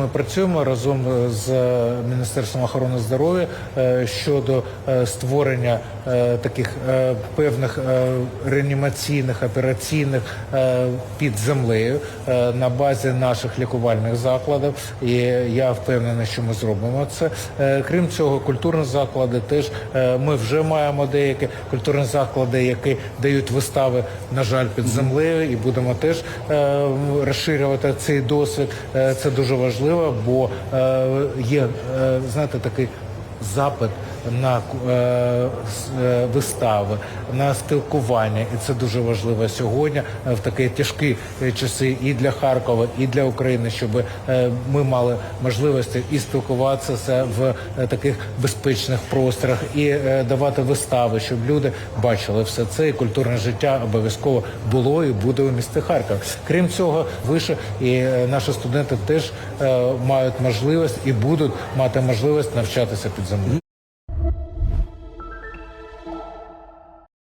ми працюємо разом з Міністерством охорони здоров'я е, щодо е, створення е, таких е, певних е, реанімаційних операційних е, під землею е, на базі наших лікувальних закладів. І я впевнений, що ми зробимо це. Е, Крім цього, культурні заклади теж е, ми вже маємо деякі культурні заклади, які дають вистави, на жаль, під землею, і будемо теж е, розширювати цей досвід. Е, Це дуже важливо, бо е, є е, знаєте такий запит на е, е, вистави, на спілкування, і це дуже важливо сьогодні е, в такі тяжкі часи і для Харкова, і для України, щоб ми мали можливості і спілкуватися в таких безпечних просторах, і давати вистави, щоб люди бачили все це, і культурне життя обов'язково було і буде у місті Харків. Крім цього, вище і наші студенти теж мають можливість і будуть мати можливість навчатися під землею.